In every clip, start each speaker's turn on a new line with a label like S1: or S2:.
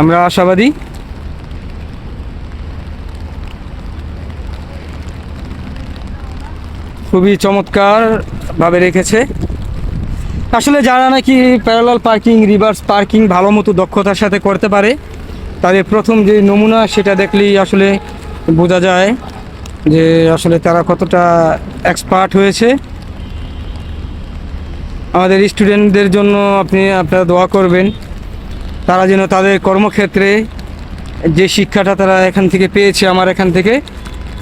S1: আমরা আশাবাদী। খুবই চমৎকার ভাবে রেখেছে। আসলে যারা নাকি প্যারালাল পার্কিং রিভার্স পার্কিং ভালো মতো দক্ষতার সাথে করতে পারে, তাদের প্রথম যে নমুনা সেটা দেখলেই আসলে বোঝা যায় যে আসলে তারা কতটা এক্সপার্ট হয়েছে। আমাদের স্টুডেন্টদের জন্য আপনি আপনারা দোয়া করবেন। তারা যেন তাদের কর্মক্ষেত্রে যে শিক্ষাটা তারা এখান থেকে পেয়েছে আমার এখান থেকে,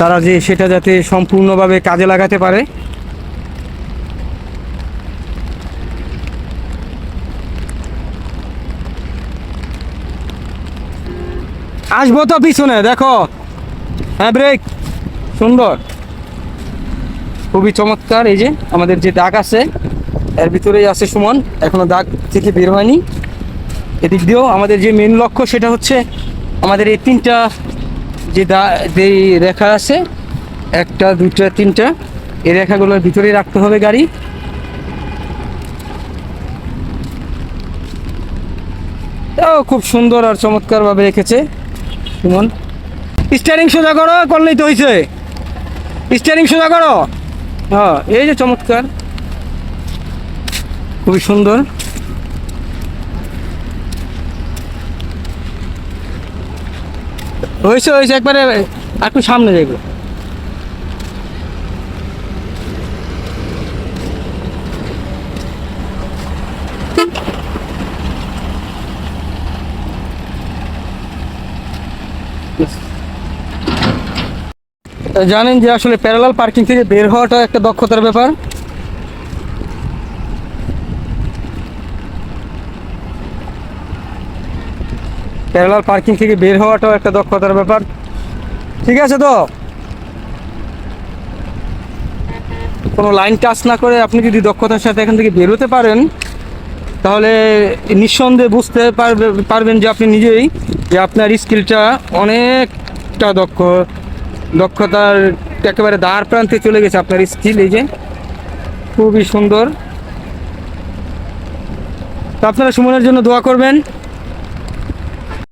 S1: তারা যে সেটা যাতে সম্পূর্ণভাবে কাজে লাগাতে পারে। আসব তো পিছনে, দেখো। হ্যাঁ ব্রেক। সুন্দর। খুবই চমৎকার, এই যে আমাদের যে দাগ আছে, এর ভিতরেই আছে সুমন, এখনও দাগ থেকে বের হয়নি। এদিক দিয়েও আমাদের যে মেন লক্ষ্য সেটা হচ্ছে আমাদের এই তিনটা যে দা, যে রেখা আছে, একটা, দুইটা, তিনটা, এই রেখাগুলোর ভিতরেই রাখতে হবে গাড়ি। তাও খুব সুন্দর আর চমৎকারভাবে রেখেছে, সুমন। স্টিয়ারিং সোজা করো, করলেই তো হয়েছে স্টিয়ারিং সোজা করো। হ্যাঁ এই যে চমৎকার। খুবই সুন্দর। হয়েছে হয়েছে, একবারে একটু সামনে দেখব। জানেন যে আসলে প্যারালাল পার্কিং থেকে বের হওয়াটা একটা দক্ষতার ব্যাপার। প্যারালাল পার্কিং থেকে বের হওয়াটাও একটা দক্ষতার ব্যাপার। ঠিক আছে তো? কোনো লাইন টাচ না করে আপনি যদি দক্ষতার সাথে এখান থেকে বেরোতে পারেন, তাহলে নিঃসন্দেহে বুঝতে পারবে, পারবেন যে আপনি নিজেই যে আপনার স্কিলটা অনেকটা দক্ষ, দক্ষতার একেবারে দ্বার প্রান্তে চলে গেছে আপনার স্কিল এই যে খুবই সুন্দর। তো আপনারা সুমনের জন্য দোয়া করবেন।